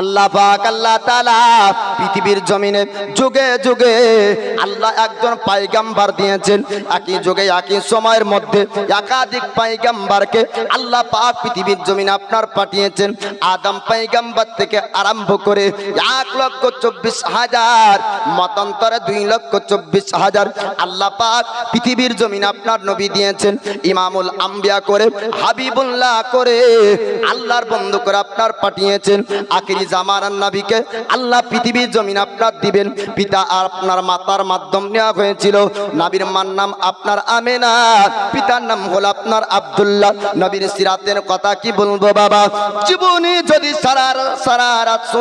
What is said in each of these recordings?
আল্লাহ পাক, আল্লাহ তাআলা পৃথিবীর জমিনে যুগে যুগে আল্লাহ একজন পাইগাম্বার দিয়েছেন। একই যুগে, একই সময়ের মধ্যে একাধিক পাইগাম্বারকে আল্লাহ পাক পৃথিবীর জমিনে আপনার পাঠিয়েছেন। আদম পাইগাম্বার থেকে আরম্ভ করে এক লক্ষ চব্বিশ হাজার, মতান্তরে দুই লক্ষ চব্বিশ হাজার আল্লাহ পাক পৃথিবীর জমিনে আপনার নবী দিয়েছেন। ইমামুল আম্বিয়া করে, হাবিবুল্লাহ করে আল্লাহর বন্ধু করে আপনার পাঠিয়েছেন। আখিরি নবীকে আল্লাহ পৃথিবীর জমিন আপনার দিবেন। পিতা আর আপনার মাতার মাধ্যম নেওয়া হয়েছিল। নবীর মার নাম আপনার আমেনা। পিতার নাম হল আপনার আব্দুল্লাহ। নবীর সিরাতের কথা কি বলব বাবা? জীবনে যদি সারা সারা রাত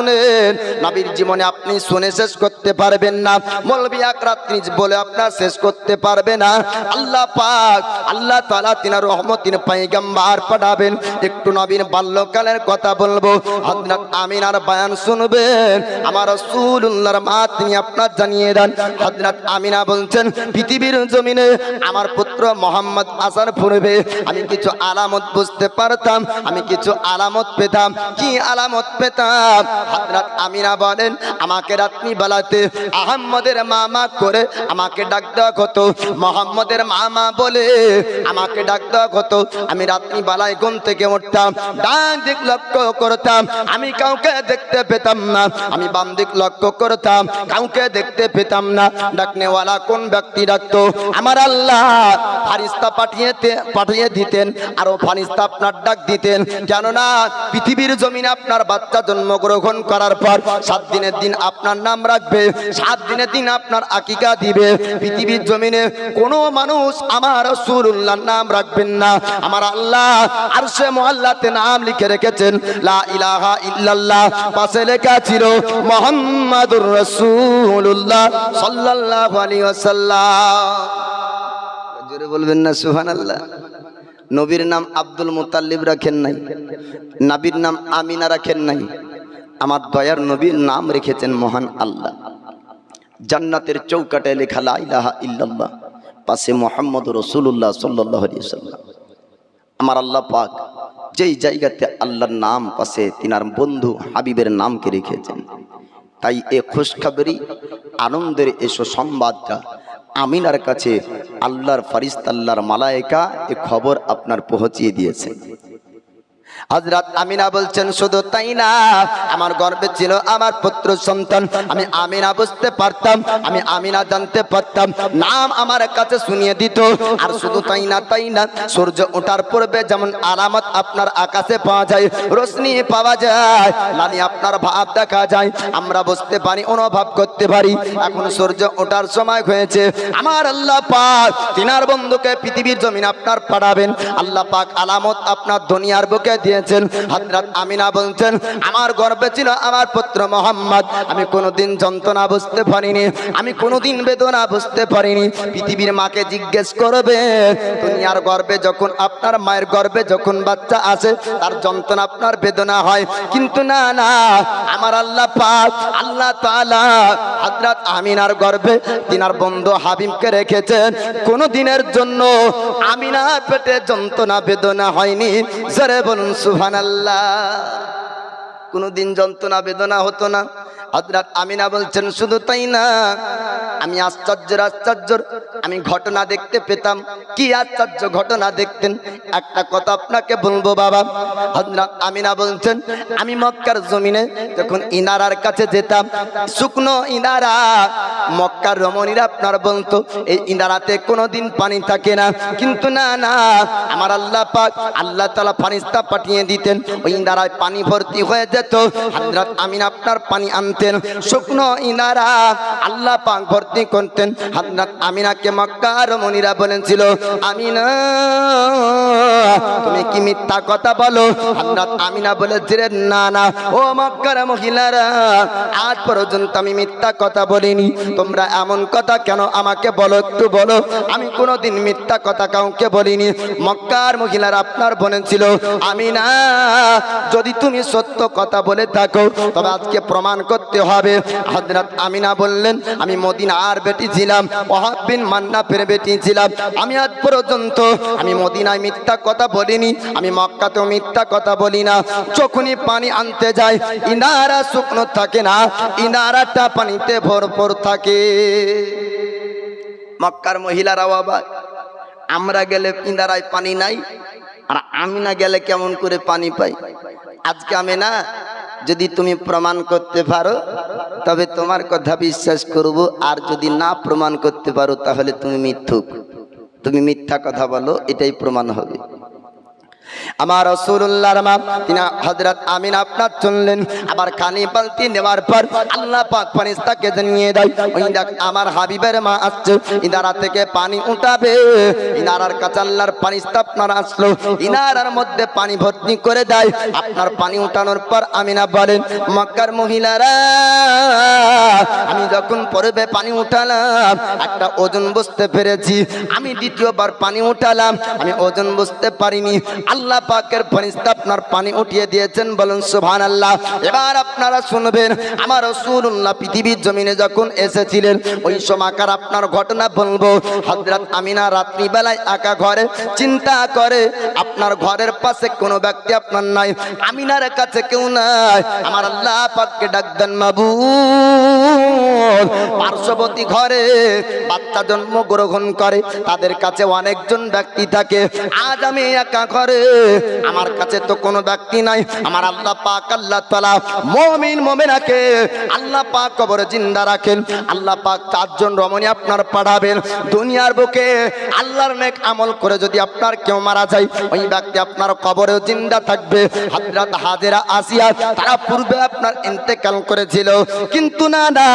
জীবনে আপনি শুনে শেষ করতে পারবেন না। মৌলবী এক রাত্রি বলে আপনার শেষ করতে পারবে না। আল্লাহ পাক, আল্লাহ তালা তিনার রহমতিন পাইগাম্বার পাঠাবেন। একটু নবীর বাল্যকালের কথা বলব। হযরত আমিনার বয়ান শুনবেন। আমার রাসূলুল্লাহর মা তিনি আপনার জানিয়ে দেন। হযরত আমিনা বলছেন, পৃথিবীর জমিনে আমার পুত্র মোহাম্মদ আসার পূর্বে আমি কিছু আলামত বুঝতে পারতাম, আমি কিছু আলামত পেতাম। কি আলামত পেতাম? হযরত আমিনা বলেন, আমাকে রাত্রি বেলাতে আহম্মদের মামা করে আমাকে ডাক দেওয়া হতো। মোহাম্মদের মামা বলে, আমাকে ডাক দেওয়া হতো। আমি রাত্রি বেলায় ঘুম থেকে উঠতাম, ডান দিক লক্ষ্য করতাম। আমি কাউকে দেখতে পেতাম না। আমি বাম দিক লক্ষ্য করতাম, কাউকে দেখতে পেতাম না। ডাকনেওয়ালা কোন ব্যক্তি ডাকতো? আমার আল্লাহ ফারিস্তা পাঠিয়ে পাঠিয়ে দিতেন, আরও ফারিস্তা আপনার ডাক দিতেন। কেননা, পৃথিবীর জমিনে আপনার বাচ্চা জন্মগ্রহণ করার পর সাত দিনের দিন আপনার নাম রাখবে, সাত দিনের দিন আপনার আকিকা দিবে। পৃথিবীর জমিনে কোনো মানুষ আমার সুরুল্লাহর নাম রাখবেন না। আমার আল্লাহ আর সে মহল্লাতে নাম লিখে রেখেছেন, লা ইলাহা ইল্লাল্লাহ। পাশে লেখা ছিল মোহাম্মদুর রাসূলুল্লাহ সাল্লাল্লাহু আলাইহি ওয়াসাল্লাম। জোরে বলবেন না, সুবহানাল্লাহ। নবীর নাম আব্দুল মুতাল্লিব রাখেন নাই, নাবির নাম আমিনা রাখেন নাই। আমার দয়ার নবীর নাম রেখেছেন মহান আল্লাহ। জান্নাতের চৌকাটে লেখা লা ইলাহা ইল্লাল্লাহ, পাশে মোহাম্মদ রসুল্লাহ সাল্লাহ আমার আল্লাহ পাক যেই জায়গাতে আল্লাহর নাম পাশে তিনার বন্ধু হাবিবের নামকে রেখেছেন। তাই এ খুশখাবরি, আনন্দের এসো সংবাদটা আমিনার কাছে আল্লাহর ফারিস্তাল্লার মালায়কা এ খবর আপনার পৌঁছিয়ে দিয়েছে। হজরত আমিনা বলছেন, শুধু তাই না, আমার গর্বে ছিল আমার পুত্র সন্তান। আমি আমিনা বুঝতে পারতাম, আমি আমিনা জানতে পারতাম। নাম আমার কাছে শুনিয়ে দিত। আর শুধু তাই না তাই না, সূর্য ওঠার পূর্বে যেমন আলামত আপনার আকাশে পাওয়া যায়, রোশনি পাওয়া যায় লানি আপনার ভাব দেখা যায়। আমরা বুঝতে পারি, অনুভব করতে পারি। এখন সূর্য ওঠার সময় হয়েছে। আমার আল্লাহ পাক তিনার বন্ধুকে পৃথিবীর জমিন আপনার পাঠাবেন। আল্লাহ পাক আলামত আপনার দুনিয়ার বুকে দিয়েছেন। হযরত আমিনা বলছেন, আমার গর্বে ছিল আমার পুত্র মোহাম্মদ। আমি কোনোদিন যন্ত্রণা বুঝতে পারিনি, আমি কোনোদিন বেদনা বুঝতে পারিনি। পৃথিবীর মাকে জিজ্ঞেস করবে, দুনিয়ার গর্বে যখন আপনার মায়ের গর্বে যখন বাচ্চা আসে তার যন্ত্রণা আপনার বেদনা হয়? কিন্তু না না, আমার আল্লাহ পাক, আল্লাহ তাআলা হযরত আমিনার গর্বে তিনার বন্ধু হাবিবকে রেখেছেন। কোনো দিনের জন্য আমিনার পেটে যন্ত্রণা, বেদনা হয়নি। জরে বলুন সুহান আল্লাহ সুবহানাল্লাহ কোনোদিন যন্ত্রণা, বেদনা হতো না। হজরত আমিনা বলছেন, শুধু তাই না, আমি আশ্চর্যের আশ্চর্যর আমি ঘটনা দেখতে পেতাম। কি আশ্চর্য ঘটনা দেখতেন? একটা কথা আপনাকে বলব বাবা। হজরত আমিনা বলছেন, আমি মক্কার জমিনে যখন ইনারার কাছে যেতাম, শুকনো ইনারা, মক্কার রমণীরা আপনার বলতো, এই ইনারাতে কোনোদিন পানি থাকে না। কিন্তু না না, আমার আল্লাহ পাক, আল্লাহ তালা ফানিস্তা পাঠিয়ে দিতেন। ওই ইনারায় পানি ভর্তি হয়ে হজরত আমিন আপনার পানি আনতেন, শুকনো ইনারা আল্লাহ পাক ভর্তি করতেন। হজরত আমিনাকে মক্কার রমণীরা বলেছিল, আমিনা, তুমি কি মিথ্যা কথা বলো? হজরত আমিনা বলেছিলেন না না। ও মক্কার মহিলারা, আজ পর্যন্ত আমি মিথ্যা কথা বলিনি। তোমরা এমন কথা কেন আমাকে বলো, একটু বলো? আমি কোনোদিন মিথ্যা কথা কাউকে বলিনি। মক্কার মহিলারা আপনার বলেছিল আমি না যদি তুমি সত্য কথা কথা বলে থাকো। তবে আজকে প্রমাণ করতে হবে। হজরত আমিনা বললেন, আমি মদিনার বেটি ছিলাম ওয়াহাব বিন মান্নাফের বেটি ছিলাম। আমি আজ পর্যন্ত, আমি মদিনায় মিথ্যা কথা বলিনি, আমি মক্কাতেও মিথ্যা কথা বলি না। যখনই পানি আনতে যাই, ইনারা শুকনো থাকে না, ইনারাটা পানিতে ভরপুর থাকে। মক্কার মহিলারাও আবার আমরা গেলে ইনারায় পানি নাই, আর আমি না গেলে কেমন করে পানি পাই? আজকে আমি না, যদি তুমি প্রমাণ করতে পারো, তবে তোমার কথা বিশ্বাস করব, আর যদি না প্রমাণ করতে পারো, তাহলে তুমি মিথ্যুক। তুমি মিথ্যা কথা বলো, এটাই প্রমাণ হবে। আমার রসুল্লাহর মা, তিনি হজরত আমিন আপনার চললেন। আবার খানি বালতি নেওয়ার পর আল্লাহ পাক ফারিস্তাকে জানিয়ে দেয়, ওই দেখ, আমার হাবিবের মা আসছে, ইনারা থেকে পানি উঠাবে। ইনারার আল্লাহর ফারিস্তা আপনার আসলো। ইনারার মধ্যে পানি ভর্তি করে দেয়। আপনার পানি উঠানোর পর আমিনা বলেন মক্কার মহিলারা, আমি যখন পরবে পানি উঠালাম, একটা ওজন বুঝতে পেরেছি। আমি দ্বিতীয়বার পানি উঠালাম, আমি ওজন বুঝতে পারিনি। আল্লাহ পাকের ফরিস্তা আপনার পানি উঠিয়ে দিয়েছেন, বলুন সুবহান আল্লাহ এবার আপনারা শুনবেন, আমার রসুল্লাহ পৃথিবীর জমিনে যখন এসেছিলেন, ওই সময়কার আপনার ঘটনা বলব। হজরত আমিনা রাত্রিবেলায় একা ঘরে চিন্তা করে, আপনার ঘরের পাশে কোনো ব্যক্তি আপনার নাই, আমিনার কাছে কেউ নাই। আমার আল্লাহ পাককে ডাক দেন পার্শ্ববর্তী ঘরে বাচ্চা জন্ম গ্রহণ করে, তাদের কাছে অনেকজন ব্যক্তি থাকে। আজ আমি একা ঘরে, আমার কাছে তো কোনো ব্যক্তি নাই। আমার আল্লাহ পাক, আল্লাহ তালা মমিন, মমিনাকে আল্লাহ পাক কবরে জিন্দা রাখেন। আল্লাহ পাক চারজন রমণী আপনার পাঠাবেন। দুনিয়ার বুকে আল্লাহর নেক আমল করে যদি আপনার কেউ মারা যায়, ওই ব্যক্তি আপনার কবরেও জিন্দা থাকবে। হাজরাত হাজেরা আসিয়া, তারা পূর্বে আপনার ইন্তেকাল করেছিল। কিন্তু না না,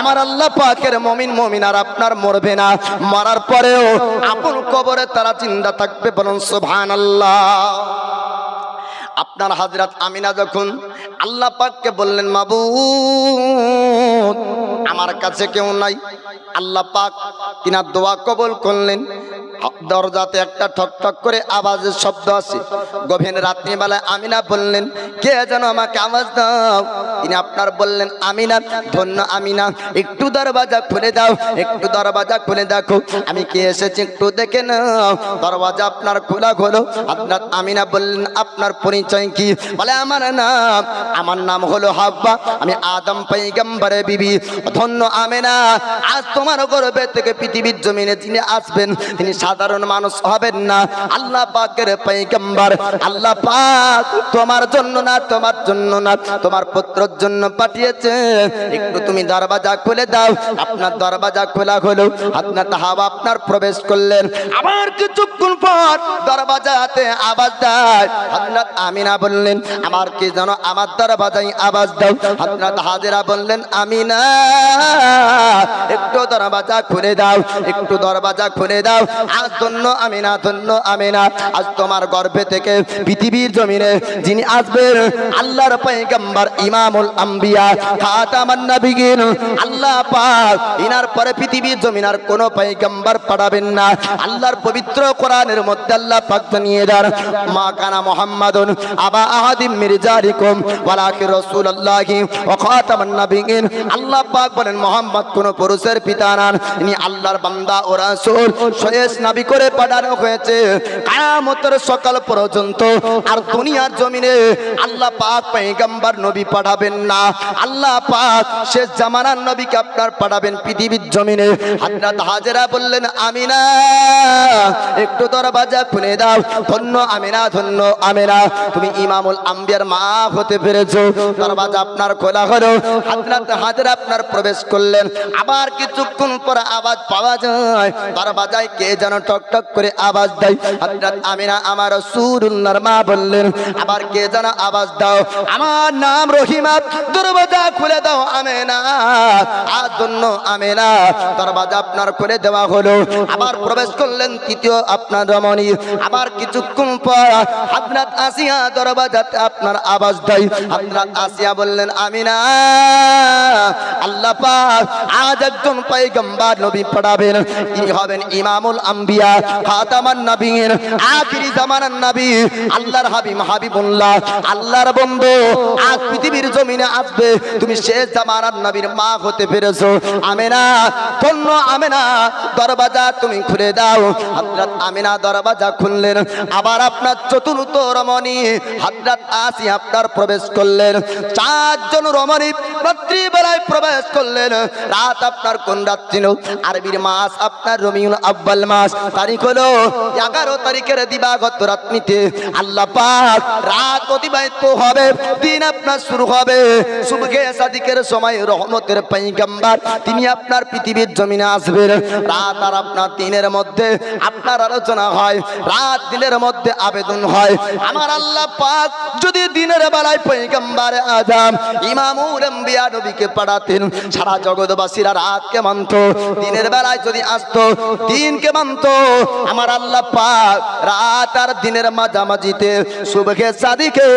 আমার আল্লাহ পাকের মমিন মমিনার আপনার মরবে না। মরার পরেও আপন কবরে তারা চিন্তা থাকবে বলুন আল্লাহ আপনার হাজরাত আমিনা যখন আল্লাহ পাককে বললেন মাবু আমার কাছে কেউ নাই। আল্লাহ পাক তিনার দোয়া কবল করলেন। দরজাতে একটা ঠক ঠক করে আওয়াজের শব্দ আছে গভীর রাত্রিবেলায় আমিনা বললেন, কে যেন আমাকে আওয়াজ দাও? তিনি আপনার বললেন, আমিনা, ধন্য আমিনা, একটু দরওয়াজা খুলে দাও, একটু দরওয়াজা খুলে দেখো, আমি কে এসেছি একটু দেখে নাও। দরওয়াজা আপনার খোলা হলো, আপনার আমিনা বললেন, আপনার পরিচয় কি? বলে, আমার নাম আমার নাম হলো হাব্বা, আমি আদম পাইগাম্বারে বিবি, ধন্য আমেনা, আজ তোমার গর্বে থেকে পৃথিবীর জমিনে তিনি আসবেন, তিনি সাধারণ মানুষ হবেন না। আল্লাহ পাকের পাইগাম্বার আল্লাহ পাক তোমার জন্য না, তোমার জন্য না, তোমার পুত্রর জন্য পাঠিয়েছে। একটু তুমি দরওয়াজা খুলে দাও। আপনার দরওয়াজা খোলা হলো। আপনার হাওয়া আপনার প্রবেশ করলেন। আবার কিছুক্ষণ পর দরওয়াজাতে আওয়াজ দেয়। হযরত আমিনা বললেন, আমার কি যেন আমার দরওয়াজায় আওয়াজ দাও? হযরত হাজেরা বললেন, আমিনা, একটু দরওয়াজা খুলে দাও। একটু দরওয়াজা খুলে দাও। আজ ধন্য আমিনা ধন্য আমিনা। আজ তোমার গর্ভে থেকে পৃথিবীর জমিনে যিনি আসবেন, আল্লাহর পয়গম্বর ইমামুল আম্বিয়া খাতামান আল্লাহ পাক ইনার পরে জমিনার কোন না। আল্লাহর পবিত্র কোরআনের মধ্যে আল্লাহ পাক জানিয়ে দেন, মা কানা মুহাম্মাদুন আবা আহাদিম মির্জারিকুম ওয়ালাকি রাসূলুল্লাহি ওয়া খাতামান আল্লাহ পাক বলেন, মুহাম্মদ কোন পুরুষের পিতা নন ইনি আল্লাহর বান্দা ও রাসূল। শেষ নবী করে পাঠানো হয়েছে, কিয়ামতের সকাল পর্যন্ত। আর দুনিয়ার জমিনে আল্লাহ পাক পয়গম্বর নবী পাঠাবেন না। আল্লাহ পাক শেষ জামানার নবীকে আপনার পাঠাবেন পৃথিবীর জমিনে। হযরত হাজেরা বললেন, আমিনা, একটু দরওয়াজা খুলে দাও। ধন্য আমিনা ধন্য আমিনা। তুমি ইমামুল আম্বিয়ার মা হতে পেরেছ। দরওয়াজা আপনার খোলা হলো। হযরত হাজেরা আপনার প্রবেশ করলেন। আবার কিছুক্ষণ পর আওয়াজ পাওয়া যায়। দরওয়াজায় কে যেন টক টক করে আওয়াজ দেয়। হযরত আমিনা আমার রাসূলুল্লাহর মা বললেন, আবার কে যেন আওয়াজ দাও। আমার নাম রহিমা দরবাজা খুলে দাও, আমেনা। জন্য আমেনা। দরবাজা আপনার খুলে দেওয়া হলো। আবার প্রবেশ করলেন তৃতীয় আপনার রমণী। আবার কিছুক্ষণ পর হাজরাত আসিয়া দরবাজাতে আপনার দেয়। হাজরাত আসিয়া বললেন, আমিনা, আল্লাহ আজ একজন পয়গম্বর নবী পড়াবেন। তিনি হবেন ইমামুল আম্বিয়া, খাতামান নবীন, আখিরি জামানার নবী, আল্লাহর হাবিব, হাবিবুল্লাহ। আল্লাহর বন্ধু, আজ পৃথিবীর জমিনে আসবে তুমি শেষ জামানার নবীর মা হতে পেরেছ। আমেনা ধন্য আমেনা দরবাজা তুমি খুলে দাও। হযরত আমিনা দরবাজা খুললেন, আবার আপনার চতুর্থ রমণী হযরত আসি আপনার প্রবেশ করলেন। চারজন রমণী রাত্রিবেলায় প্রবেশ করলেন। রাত আপনার কোন রাত ছিল? আরবির মাস আপনার রবিউল আব্বাল মাস। তারিখ হলো এগারো তারিখের দিবাগত রাত্রিতে। আল্লাহ পাক রাত অতিবাহিত হবে, দিন আপনার শুরু হবে। সুবহে সাদিকের সময় রহমতের পাইগাম্বার তিনি আপনার পৃথিবীর জমিনে আসবেন। রাত আর আপনার দিনের মধ্যে আপনার আলোচনা হয়, রাত দিনের মধ্যে আবেদন হয়। আমার আল্লাহ পাক যদি দিনের বেলায় পৈগম্বার আজাম ইমামুল আম্বিয়া নবীকে পাঠাতেন, সারা জগৎবাসীরা রাতকে মানত, দিনের বেলায় যদি আসতো দিনকে মানত। আমার আল্লাহ পাক রাত আর দিনের মাঝামাঝিতে সুবহে সাদিকে,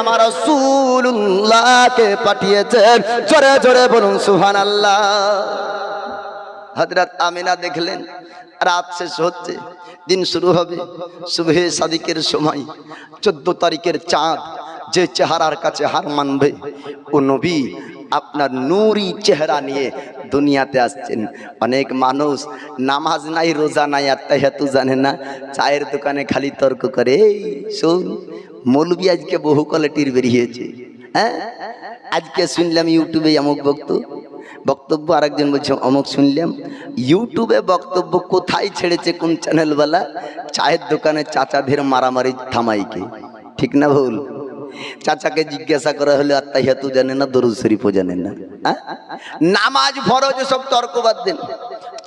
আমার রাসূলুল্লাহকে পাঠিয়েছেন। জোরে জোরে বলুন সুহান আল্লাহ হজরত আমিনা দেখলেন, রাত শেষ হচ্ছে, দিন শুরু হবে, শুভে সাদিকের সময়, চোদ্দ তারিখের চাঁদ, যে চেহারার কাছে হার মানবে, ও নবী আপনার নুরি চেহারা নিয়ে দুনিয়াতে আসছেন। অনেক মানুষ নামাজ নাই, রোজা নাই তাই হেতু জানে না, চায়ের দোকানে খালি তর্ক করে, এই, শোন, মৌলবি আজকে বহু কোয়ালিটির বেরিয়েছে। হ্যাঁ? আজকে শুনলাম ইউটিউবে অমুক বক্তব্য বক্তব্য আরেকজন বলছে, অমুক শুনলাম। ইউটিউবে বক্তব্য কোথায় ছেড়েছে কোন চ্যানেলওয়ালা? চায়ের দোকানে চাচাদের মারামারি থামাইকে। ঠিক না ভুল? চাচাকে জিজ্ঞাসা করা হলে আত্মাহিয়াতু জানে না, দরুদ শরীফও জানে না? নামাজ, ফরজ, সব তর্ক বাদ দেন।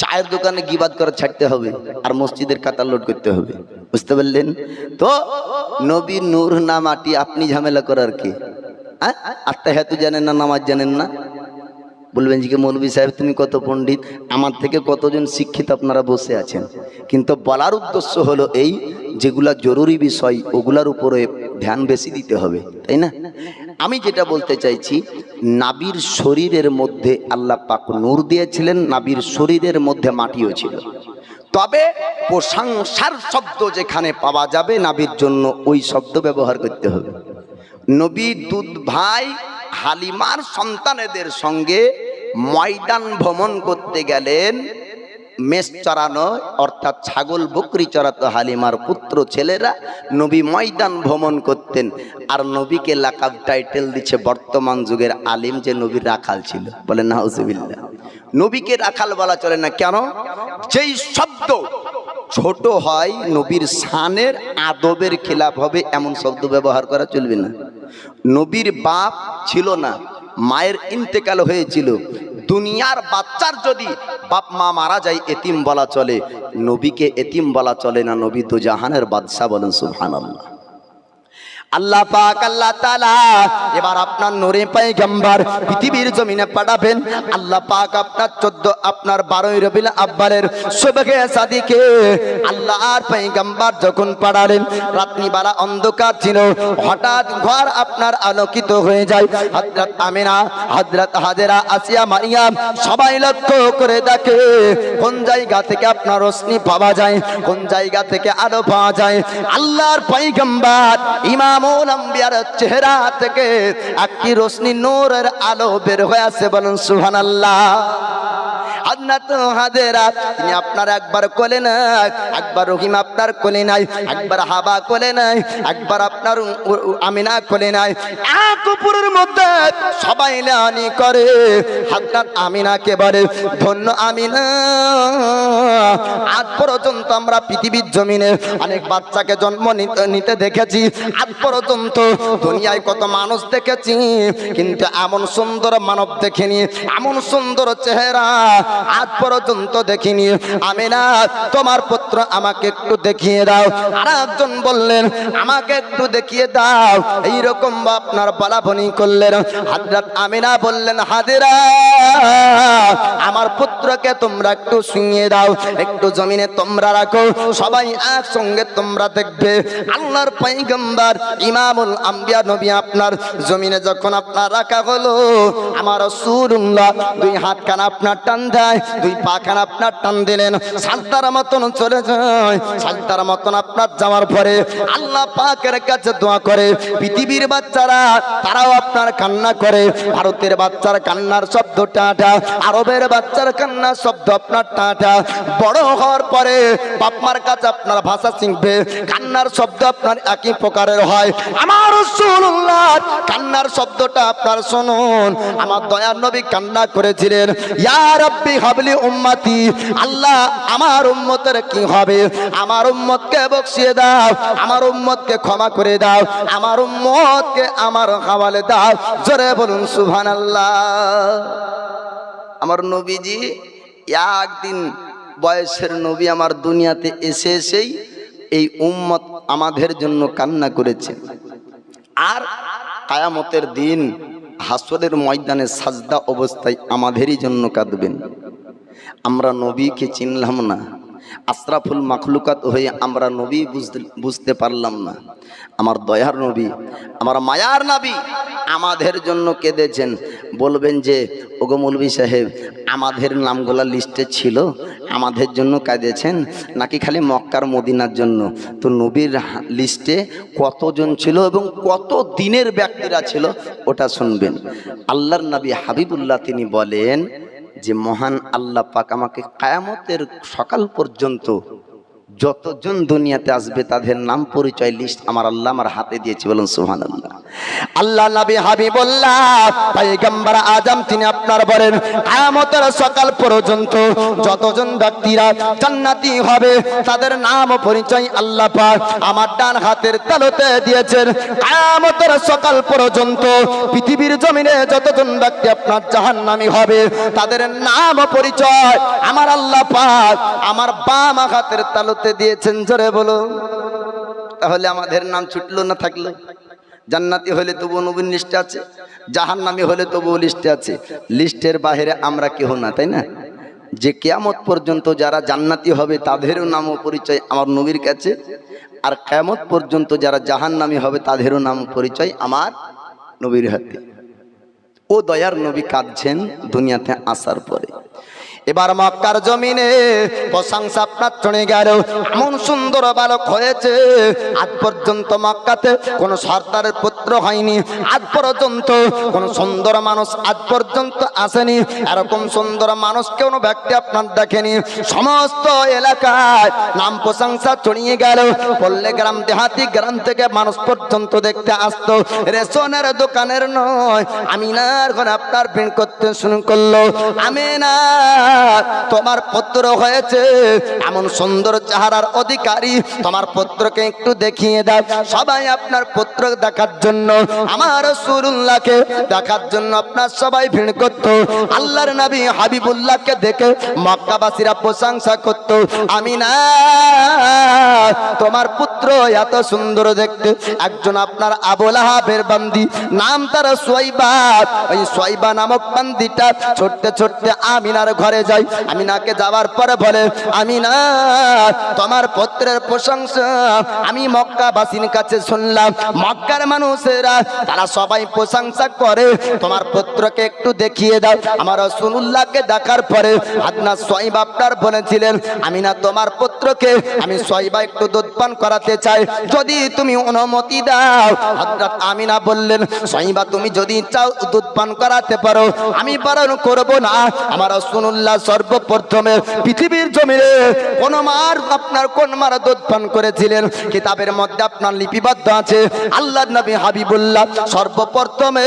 চায়ের দোকানে গিবাদ করা ছাড়তে হবে আর মসজিদের কাতার লোড করতে হবে। বুঝতে পারলেন? তো নবী নূর না মাটি, আপনি ঝামেলা করার কি? হ্যাঁ? আত্মাহিয়াতু জানেন না, নামাজ জানেন না? বলবেন যে মৌলবী সাহেব, তুমি কত পণ্ডিত? আমার থেকে কতজন শিক্ষিত আপনারা বসে আছেন? কিন্তু বলার উদ্দেশ্য হলো এই, যেগুলা জরুরি বিষয়, ওগুলার উপরে ধ্যান বেশি দিতে হবে, তাই না? আমি যেটা বলতে চাইছি, নাবির শরীরের মধ্যে আল্লাহ পাক নূর দিয়েছিলেন, নাবির শরীরের মধ্যে মাটিও ছিল। তবে প্রশংসার শব্দ যেখানে পাওয়া যাবে, নাবির জন্য ওই শব্দ ব্যবহার করতে হবে। নবী দুধ ভাই হালিমার সন্তানেদের সঙ্গে ময়দান ভ্রমণ করতে গেলেন। মেষ চড়ানো, অর্থাৎ ছাগল বকরি চড়াতো হালিমার পুত্র ছেলেরা নবী ময়দান ভ্রমণ করতেন। আর নবীকে লাকাব টাইটেল দিচ্ছে বর্তমান যুগের আলিম যে নবীর রাখাল ছিল। বলে না নবীকে রাখাল বলা চলে না কেন? যেই শব্দ ছোট হয় নবীর শানের আদবের খেলাপ হবে এমন শব্দ ব্যবহার করা চলবে না। নবীর বাপ ছিল না, মায়ের ইন্তেকাল হয়েছিল। দুনিয়ার বাচ্চার যদি বাপ মা মারা যায়, এতিম বলা চলে। নবীকে এতিম বলা চলে না, নবী তো জাহানের বাদশাহ বলেন, সুবহানাল্লাহ। আল্লাহ পাক, আল্লাহ তাআলা এবার আপনার নূরে পয়গম্বর পৃথিবীর জমিনে পাঠাবেন। আল্লাহ পাক আপনার 14 আপনার 12 রবিউল আব্বালের সুবহে সাদিকে আল্লাহ আর পয়গম্বর যখন পাঠালেন, রাত্রিবেলা অন্ধকার ছিল, হঠাৎ ঘর আপনার আলোকিত হয়ে যায়। হযরত আমিনা, হযরত হাজেরা, আসিয়া মারিয়াম সবাই লক্ষ্য করে দেখে, কোন জায়গা থেকে আপনার রশ্মি পাওয়া যায়, কোন জায়গা থেকে আলো পাওয়া যায়। আল্লাহর পয়গম্বর আম্বিয়ার চেহারা থেকে একটি রোশনি নূরের আলো বের হয়ে আসে বলেন সুবহানাল্লাহ। হাজনাত হাজেরা। তিনি আপনার একবার কোলে নাই, একবার রহিম আপনার কোলে নাই, একবার হাবা কোলে নাই, একবার আপনার আমিনা কোলে নাই। এক উপরের মধ্যে সবাই লানি করে হাজনাত আমিনাকে বলে, ধন্য আমিনা, আজ পর্যন্ত আমরা পৃথিবীর জমিনে অনেক বাচ্চাকে জন্ম নিতে দেখেছি, আজ পর্যন্ত দুনিয়ায় কত মানুষ দেখেছি, কিন্তু এমন সুন্দর মানব দেখিনি, এমন সুন্দর চেহারা আজ পর্যন্ত দেখিনি। আমি না তোমার পুত্র আমাকে একটু দেখিয়ে দাও। আর একজন বললেন, আমাকে একটু দেখিয়ে দাও। এইরকম আপনার বলাবনি করলেন। হাজরত আমিনা বললেন, হাজিরা, আমার পুত্রকে তোমরা একটু শুইয়ে দাও, একটু জমিনে তোমরা রাখো, সবাই একসঙ্গে তোমরা দেখবে। আল্লাহর পাইগম্বার ইমামুল আম্বিয়া নবী আপনার জমিনে যখন আপনার রাখা হলো, আমার সুরুল্লাহ দুই হাত কান আপনার টান দেয় দুই পা কান আপনার টান দিলেন। সাজদার মতন চলে যায়। সাজদার মতন আপনার যাওয়ার পরে আল্লাহ পাকের কাছে দোয়া করে, পৃথিবীর বাচ্চারা, তারাও আপনার কান্না করে। ভারতের বাচ্চার কান্নার শব্দ টাটা, আরবের বাচ্চার কান্নার শব্দ আপনার টাটা। বড় হওয়ার পরে বাপমার কাছে আপনার ভাষা শিখবে, কান্নার শব্দ আপনার একই প্রকারের হয়। আমার রাসূলুল্লাহ, কান্নার শব্দটা আপনার শুনুন। আমার দয়ার নবী কান্না করেছিলেন, ইয়া রাব্বি হাবলি উম্মতি? আল্লাহ, আমার উম্মতের কি হবে? আমার উম্মতকে বকশিয়ে দাও, আমার উম্মতকে ক্ষমা করে দাও, আমার উম্মতকে আমার হাওয়ালে দাও। জোরে বলুন, সুবহানাল্লাহ। আমার নবীজি, একদিন বয়সের নবী আমার দুনিয়াতে এসে এসেই এই উম্মত আমাদের জন্য কান্না করেছে। আর কায়ামতের দিন হাসরের ময়দানে সাজদা অবস্থায় আমাদেরই জন্য কাঁদবেন। আমরা নবীকে চিনলাম না। আশরাফুল মাখলুকাত হয়ে আমরা নবী বুঝতে বুঝতে পারলাম না। আমার দয়ার নবী, আমার মায়ার নবী আমাদের জন্য কেঁদেছেন। বলবেন যে, ওগো মৌলবী সাহেব, আমাদের নামগুলা লিস্টে ছিল, আমাদের জন্য কাঁদেছেন? নাকি খালি মক্কার মদিনার জন্য? তো নবীর লিস্টে কতজন ছিল এবং কত দিনের ব্যক্তিরা ছিল, ওটা শুনবেন। আল্লাহর নবী হাবিবুল্লাহ তিনি বলেন যে মহান আল্লাহ পাক আমাকে কায়ামতের সকাল পর্যন্ত যতজন দুনিয়াতে আসবে তাদের নাম পরিচয় লিস্ট আমার আল্লাহ আমার হাতে দিয়েছে বলুন সুহান আল্লাহ আল্লাহ নবী হাবিবুল্লাহ, পয়গম্বর আজম, তিনি আপনার বলেন কায়ামতের সকাল পর্যন্ত যতজন ব্যক্তিরা জান্নাতি হবে, তাদের নাম পরিচয় আল্লাহ পাক আমার ডান হাতের তালুতে দিয়েছেন। কায়ামতের সকাল পর্যন্ত পৃথিবীর জমিনে যতজন ব্যক্তি আপনার জাহান্নামী হবে, তাদের নাম পরিচয় আমার আল্লাহ পাক আমার বাম হাতের তালুতে দিয়েছেন। জোরে বলো তাহলে আমাদের নাম ছুটলো না থাকল? জান্নাতি হলে তবু নবীন লিস্টে আছে, জাহান্নামী হলে তবু লিস্টে আছে। লিস্টের বাইরে আমরা কেহ না, তাই না? যে কেয়ামত পর্যন্ত যারা জান্নাতি হবে তাদেরও নাম ও পরিচয় আমার নবীর কাছে, আর কেয়ামত পর্যন্ত যারা জাহান্নামী হবে তাদেরও নাম পরিচয় আমার নবীর হাতে। ও দয়ার নবী কাঁদছেন দুনিয়াতে আসার পরে। এবার মক্কার জমিনে প্রশংসা আপনার গেল। এমন সুন্দর বালক হয়েছে, আজ পর্যন্ত মক্কাতে কোন সর্দারের পুত্র হয়নি, আজ পর্যন্ত কোন সুন্দর মানুষ আজ পর্যন্ত আসেনি। এরকম সুন্দর মানুষ কোন ব্যক্তি আপনার দেখেনি। সমস্ত এলাকায় নাম প্রশংসা ছড়িয়ে গেল। পল্লে গ্রাম দেহাতি গ্রাম থেকে মানুষ পর্যন্ত দেখতে আসতো। রেশনের দোকানের নয়, আমিনার ঘরে আপনার ভিড় করতে শুরু করল। আমিনা তোমার পুত্র হয়েছে। এমন সুন্দর চেহারার অধিকারী তোমার পুত্রকে একটু দেখিয়ে দাও। সবাই আপনার পুত্র দেখার জন্য, আমার সুরুল্লাহকে দেখার জন্য আপনার সবাই ভিড় করত। আল্লাহর নবী হাবিবুল্লাহকে দেখে মক্কাবাসীরা প্রশংসা করত আমি না তোমার পুত্র এত সুন্দর দেখতে। একজন আপনার আবুল আহাবের বান্দি, নাম তার সোয়াইবা। ওই সোয়াইবা নামক বান্দিটা ছোট্টে ছোট্টে আমিনার ঘরে যাই আমিনাকে যাওয়ার পরে বলে, আমিনা, তোমার পুত্রের প্রশংসা আমি মক্কাবাসীর কাছে শুনলাম। মক্কার মানুষেরা, তারা সবাই প্রশংসা করে। তোমার পুত্রকে একটু দেখিয়ে দাও। আমার রসুল্লাহকে দেখার পরে আপনার সোয়াইব আপনার বলেছিলেন আমি না তোমার পুত্রকে আমি সোয়াইবা একটু দুধ পান করাতে চাই। যদি তুমি অনুমতি দাও, হযরত আমিনা বললেন সোয়াইবা তুমি যদি চাও দুধ পান করাতে পারো। আমি বারণ করব না। আমার রসুল্লাহ সর্বপ্রথমে পৃথিবীর জমিনে কোন মার, আপনার কোন মার দুধ পান করেছিলেন? কিতাবের মধ্যে আপনার লিপিবদ্ধ আছে। আল্লাহ নবী হাবিবুল্লাহ সর্বপ্রথমে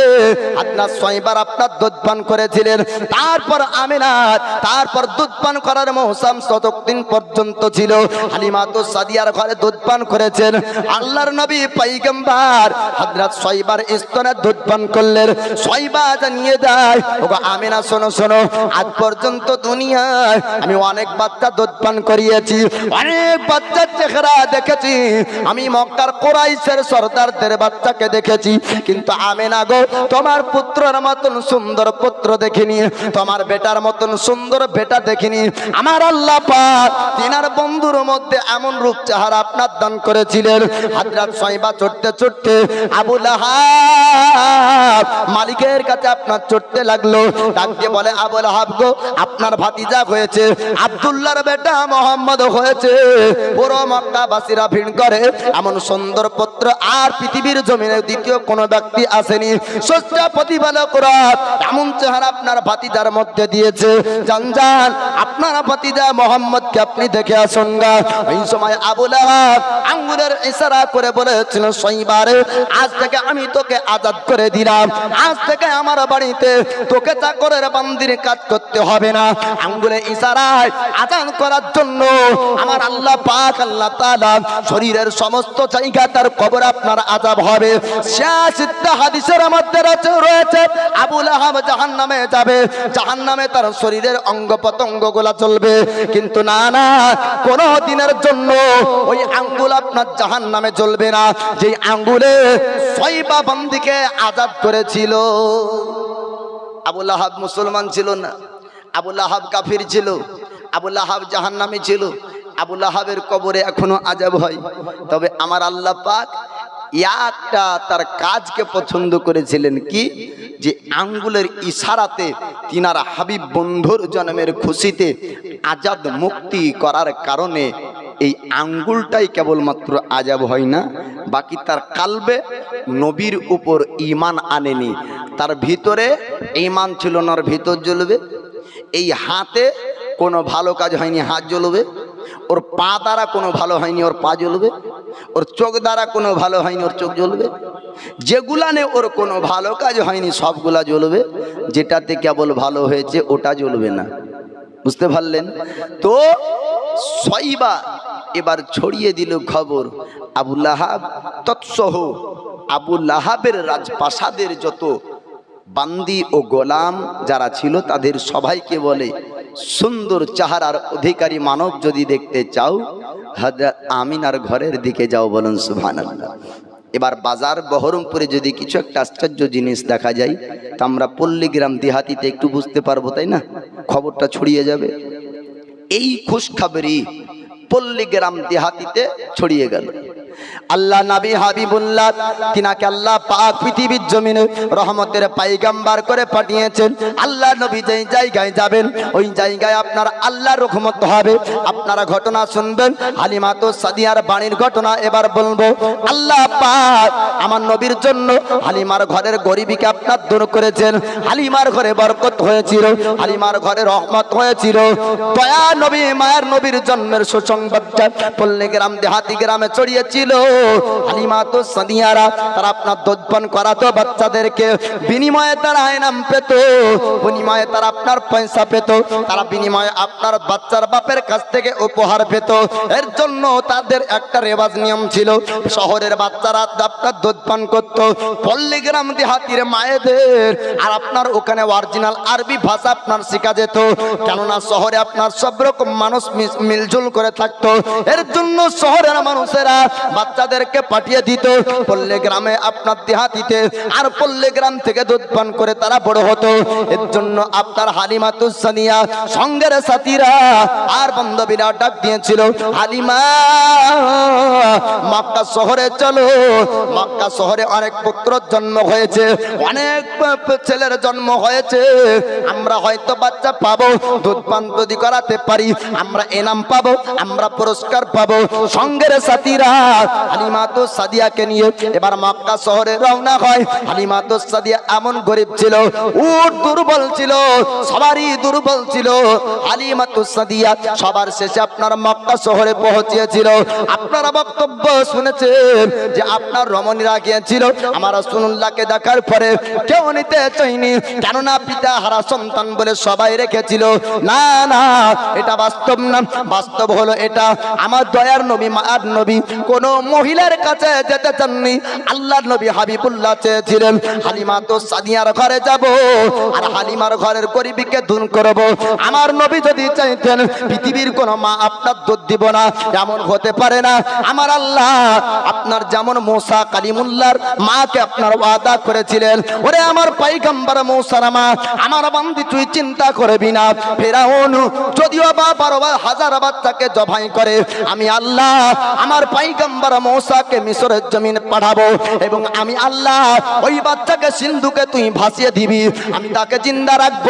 আপনার সোয়াইবার আপনার দুধ পান করেছিলেন। তারপর আমিনা, তারপর দুধ পান করার মৌসাম শতক দিন পর্যন্ত ছিল। হালিমা তো সাদিয়ার ঘরে দুধ পান করেছেন। আল্লাহর নবী পাইগাম্বার হযরত সয়বার স্তনে দুধ পান করলেন। সয়বা জানিয়ে দেয়, ওগো আমিনা, শোনো শোনো, আজ পর্যন্ত দুনিয়ায় আমি অনেক বাচ্চা দুধ পান করিয়েছি, অনেক বাচ্চার চেহারা দেখেছি। আমি মক্কার কোরাইশের সর্দারদের বাচ্চাকে দেখেছি। কিন্তু আমিনা গো, তোমার পুত্রের মতন সুন্দর পুত্র দেখিনি, তোমার বেটার মতন সুন্দর বেটা দেখিনি। আমার আল্লাহ পাক তিনার বন্ধুর মধ্যে এমন রূপ চেহারা আপনার দান করেছিলেন। হাজরাত সাইবা চড়তে চড়তে আবুল আহাব মালিকের কাছে আপনার চড়তে লাগল। ডাকতে বলে আবুল আহাব গো, আপনার ভাতিজা হয়েছে, আব্দুল্লাহর বেটা মোহাম্মদ হয়েছে। পুরো মক্কাবাসীরা ভিড় করে। এমন সুন্দর পুত্র আর পৃথিবীর জমিনে দ্বিতীয় কোনো ব্যক্তি আসেনি। সস্তা প্রতিপালক রাত এমন চেহারা আপনার ভাতিজার মধ্যে দিয়েছে। জান জান আপনার ভাতিজা মোহাম্মদকে আপনি দেখে আসুন গা। এই সময় আবুল আহাব আঙ্গুলের ইশারা করে বলেছিল, শনিবারে, আজ থেকে আমি তোকে আজাদ করে দিলাম। আজ থেকে আমার বাড়িতে তোকে চাকরের বান্দির কাজ করতে হবে না। আঙ্গুলে ইশারায় আজাদ করার জন্য আমার আল্লাহ পাক, আল্লাহ তাআলা শরীরের সমস্ত জায়গা তার কবর আপনার আজাব হবে। শেষ হাদিসের মধ্যে রয়েছে- আবুল আহাব জাহান্নামে যাবে। জাহান্নামে তার শরীরের অঙ্গ প্রত্যঙ্গগুলা চলবে। কিন্তু না না কোনো দিনের জন্য ওই আঙ্গুল আপনার জাহান্নামে চলবে না। যে আঙ্গুলে সইবা বন্দিকে আজাদ করেছিল আবুল আহাব মুসলমান ছিল না আবুল আহাব কাফির ছিল আবুল আহাব জাহান্নামে ছিল আবুল আহাবের কবরে এখনও আজাব হয়। তবে আমার আল্লাহ পাক একটা তার কাজকে পছন্দ করেছিলেন কি? যে আঙ্গুলের ইশারাতে তিনার হাবিব বন্ধুর জন্মের খুশিতে আজাদ মুক্তি করার কারণে এই আঙ্গুলটাই কেবলমাত্র আজাব হয় না, বাকি তার কালবে নবীর উপর ইমান আনেনি। তার ভিতরে ইমান ছিল না ভিতর জ্বলবে। এই হাতে কোনো ভালো কাজ হয়নি, হাত জ্বলবে। ওর পা দ্বারা কোনো ভালো হয়নি, ওর পা জ্বলবে। ওর চোখ দ্বারা কোনো ভালো হয়নি, ওর চোখ জ্বলবে। যেগুলানে ওর কোনো ভালো কাজ হয়নি, সবগুলা জ্বলবে। যেটাতে কেবল ভালো হয়েছে, ওটা জ্বলবে না। বুঝতে পারলেন? তো সইবা এবার ছড়িয়ে দিল খবর। আবু লাহাব তৎসহ আবু লাহাবের রাজপ্রাসাদের যত বান্দি ও গোলাম যারা ছিল তাদের সবাইকে বলে, সুন্দর চাহারার অধিকারী মানব যদি দেখতে চাও হাজরত আমিনার ঘরের দিকে যাও বলুন সুভান এবার বাজার বহরমপুরে যদি কিছু একটা আশ্চর্য জিনিস দেখা যায়, তা আমরা পল্লীগ্রাম দেহাতিতে একটু বুঝতে পারব, তাই না? খবরটা ছড়িয়ে যাবে। এই খুশখবরি পল্লীগ্রাম দেহাতিতে ছড়িয়ে গেল। আল্লাহ নবী হাবিবুল্লাহ, তিনাকে আল্লাহ পাক পৃথিবীর জমিনে রহমতের পাইগাম্বার করে পাঠিয়েছেন। আল্লাহ নবী যেই জায়গায় যাবেন, ওই জায়গায় আপনার আল্লাহ রহমত হবে। আপনারা ঘটনা শুনবেন হালিমা তো সাদিয়ার বাণীর ঘটনা এবার বলব। আল্লাহ পাক আমার নবীর জন্য হালিমার ঘরের গরিবীকে আপনার দূর করেছেন। হালিমার ঘরে বরকত হয়েছিল হালিমার ঘরে রহমত হয়েছিল। দয়া নবী, মায়ের নবীর জন্মের সুসংবাদটা পল্লী গ্রাম দেহাতি গ্রামে ছড়িয়েছিল হালিমা তো সাদিয়ারা, তারা আপনার দোদপান করাতো বাচ্চাদেরকে। বিনিময়ে তারা আয়নাম পেত, বিনিময়ে তারা আপনার পয়সা পেত, তারা বিনিময়ে আপনার বাচ্চার বাপের কাছ থেকে উপহার পেত। এর জন্য তাদের একটা রেওয়াজ নিয়ম ছিল, শহরের বাচ্চারা আপনার দুধ পান করত, পল্লীগ্রাম দেহাতির মায়েদের। আর আপনার ওখানে অরিজিনাল আরবি ভাষা আপনার শেখা যেত, কেননা শহরে আপনার সব রকম মানুষ মিলজুল করে থাকতো। এর জন্য শহরের মানুষেরা বাচ্চাদেরকে পাঠিয়ে দিত। পল্লী গ্রামে আপনার দেহাতিতে আর পল্লী গ্রাম থেকে দুধ পান করে তারা বড় হতো। এর জন্য আপনার হালিমাতুসানিয়া সঙ্গের সাথীরা আর বান্ধবীরা ডাক দিয়েছিল, হালিমা, মক্কা শহরে চলো। মক্কা শহরে অনেক পুত্র জন্ম হয়েছে, অনেক ছেলের জন্ম হয়েছে। আমরা হয়তো বাচ্চা পাবো, দুধ পান যদি করাতে পারি, আমরা এনাম পাবো, আমরা পুরস্কার পাবো। সঙ্গের সাথীরা হালিমা তো সাদিয়াকে নিয়ে এবার মক্কা শহরে রওনা হয়। হালিমা তো সাদিয়া এমন গরিব ছিল, উট দুর্বল ছিল, সবারই দুর্বল ছিল। হালিমা তো সাদিয়া সবার শেষে আপনার মক্কা শহরে পৌঁছিয়েছিল আপনারা বক্তব্য শুনেছেন যে আপনার রমণীরা গিয়েছিল। আমার রসুল্লাহকে দেখার পরে কেউ নিতে চাইনি কেননা পিতা হারা সন্তান বলে সবাই রেখেছিল। না না, এটা বাস্তব না। বাস্তব হলো এটা। আমার দয়ার নবী মার নবী, কোনো মহিলার কাছে যেতে চাননি। আল্লাহ নবী হাবিবুল্লাহ চেয়েছিলেন, হালিমা তো সাদিয়ার ঘরে যাব আর হালিমার ঘরের গরিবীকে দূর করব। আমার নবী যদি চাইতেন, পৃথিবীর কোন মা আপনার দুধ দিব না, এমন হতে পারে না। আমার আল্লাহ আপনার যেমন মৌসা কালিমুল্লার মাকে আপনার ওয়াদা করেছিলেন, ওরে আমার পাইগাম্বার মৌসার মা, আমার বান্দি তুই চিন্তা করবি না। ফেরাউন, যদিও বা বারো হাজার বাচ্চাকে জবাই করে, আমি আল্লাহ আমার পাইগাম্বার মৌসাকে মিশরের জমিন পাঠাবো এবং আমি আল্লাহ ওই বাচ্চাকে সিন্ধুকে তুই ভাসিয়ে দিবি। আমি তাকে জিন্দা রাখব,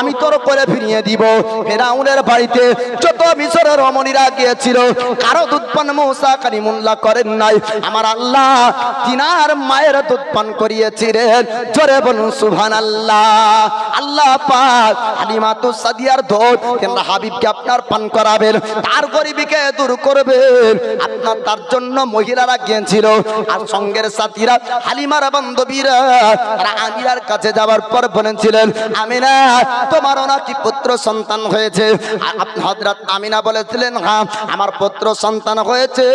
আমি তোর করে ফিরিয়ে দিব। ফেরাউনের বাড়িতে যত মিশরের রমণীরা গিয়েছিল, কারও দুধপান মৌসা কারিমুল্লাহ করেন নাই। আমার আল্লাহ তিনার মায়ের দুধপান করিয়েছিলেন। জোরে বলুন সুভান আল্লাহ আল্লাহ পাক হালিমা তো সাদিয়ার ধোত কেন হাবিবকে আপনার পান করাবেন, তার গরিবীকে দূর করবেন। আপনার তার জন্য মহিলারা গিয়েছিল। আর সঙ্গের সাথীরা, হালিমার বান্ধবীরা, তারা আমিরার কাছে যাওয়ার পর বলেছিলেন, আমিনা, তোমারও নাকি পুত্র সন্তান হয়েছে? হজরত আমিনা বলেছিলেন হ্যাঁ আমার পুত্র সন্তান হয়েছে।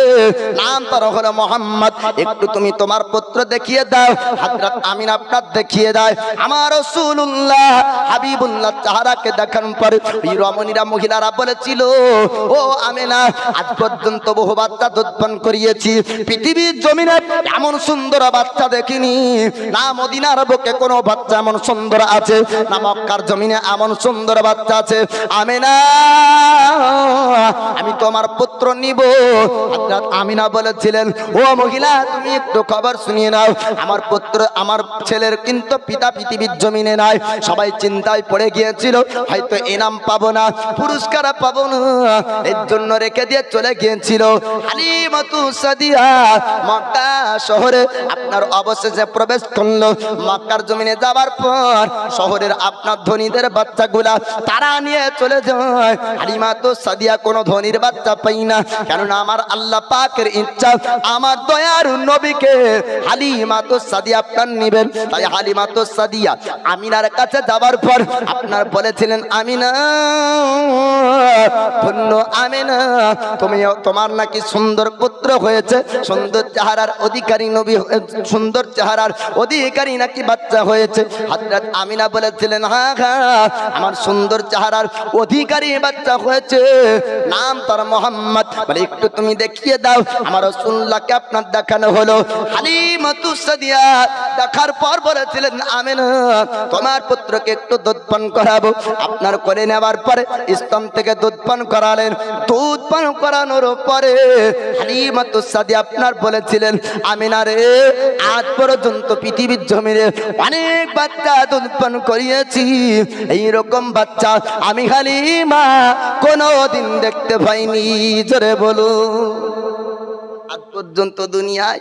নাম তার হলো মোহাম্মদ। একটু তুমি তোমার পুত্র দেখিয়ে দাও। হজরত আমিনা আপনার দেখিয়ে দেয়, আমার রসুল্লাহ হাবিবুল্লাহ চাহারাকে দেখানোর পরে রমণীরা মহিলারা বলেছিল, ও আমিনা, আজ পর্যন্ত বহু বাচ্চা দুধপান করিয়েছি পৃথিবীর জমিনে এমন সুন্দর বাচ্চা দেখিনি। না মদিনার বুকে কোনো বাচ্চা এমন সুন্দর আছে, না মক্কার জমিনে এমন সুন্দর বাচ্চা আছে। আমিনা, আমি তোমার পুত্র নিব। আমিনা বলেছিলেন, ও মহিলা, তুমি একটু খবর শুনিয়ে নাও। আমার পুত্র, আমার ছেলের কিন্তু পিতা পৃথিবীর জমিনে নাই। সবাই চিন্তায় পড়ে গিয়েছিল, হয়তো এনাম পাবো না, পুরস্কার পাবো না। এর জন্য রেখে দিয়ে চলে গিয়েছিল। হালিমাতু সাদিয়া বাচ্চা পাই না। কেননা আমার আল্লাহ পাকের ইচ্ছা, আমার দয়ার নবীকে সাদিয়া আপনার নিবেন। তাই হালিমা তো সাদিয়া আমিনার কাছে যাওয়ার পর আপনার বলেছিলেন, আমিনা আমিনা, তুমি তোমার নাকি সুন্দর পুত্র হয়েছে। সুন্দর চেহারার অধিকারী নবী সুন্দর চেহারার অধিকারী নাকি বাচ্চা হয়েছে। হযরত আমিনা বলেছিলেন হ্যাঁ হ্যাঁ আমার সুন্দর চেহারার অধিকারী বাচ্চা হয়েছে। নাম তার মোহাম্মদ। বলে, একটু তুমি দেখিয়ে দাও, আমার রসুল্লাহকে আপনার দেখানো হলো। হালিমাতু দেখার পর বলেছিলেন, আমিনা, তোমার পুত্রকে একটু দুধ পান করাবো। আপনার করে নেওয়ার পরে ইসলাম থেকে দুধ পান করালেন। দুধ পান করানোর পরে হালিমাতু সাদিয়া আপনার বলেছিলেন, আমিনা রে, আজ পর্যন্ত পৃথিবীর জমিনে অনেক বাচ্চা পান করিয়েছি। এইরকম বাচ্চা আমি হালিমা কোনোদিন দেখতে পাইনি, জোরে বলো আজ পর্যন্ত দুনিয়ায়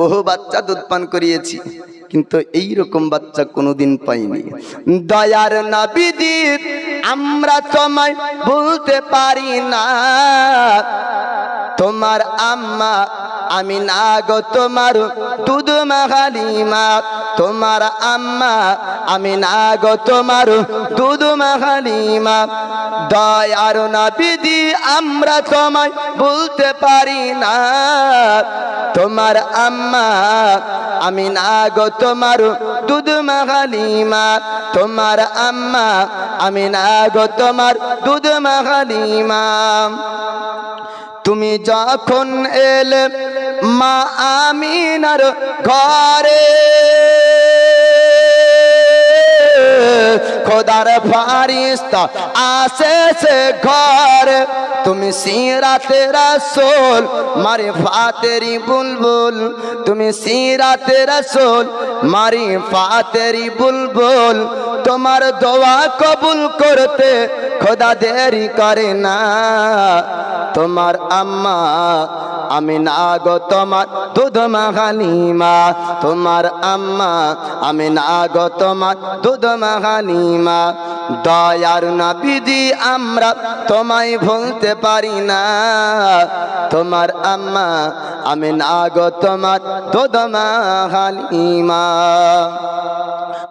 বহু বাচ্চা দুধ করিয়েছি, কিন্তু এই রকম বাচ্চা কোনোদিন পাইনি। দয়ার নাবিদির আমরা তোমায় বলতে পারি না। তোমার আম্মা আমি না গো, তোমার দুধ মাহালিমা তোমার আম্মা আমি না গো, তোমার দুধ মাহালিমা দয়ার নাবিদি আমরা তোমায় বলতে পারি না। তোমার আম্মা আমি না গো, তোমার দুধ মাহালিমা তোমার আম্মা আমি না গো তোমার দুধ মাহালিমা তুমি যখন এলে মা আমিনার ঘরে খোদার ফারিস্তা আসে সে ঘরে। তুমি সিরাতে রসোল, মারে ফাতেরি বুলবুল। তুমি সিরাতে রসোল, মারি ফাতেরি বুলবুল। তোমার দোয়া কবুল করতে খোদা দেরি করে না। তোমার আম্মা আমি না গো, তোমার দুধ মাহানিমা। তোমার আম্মা আমি না গো, তোমার দুধ মাহানিমা। দয়ার নাবিদি আমরা তোমায় ভুলতে পারি না। তোমার আম্মা আমি না গো, তোমার দুধ মাহানিমা।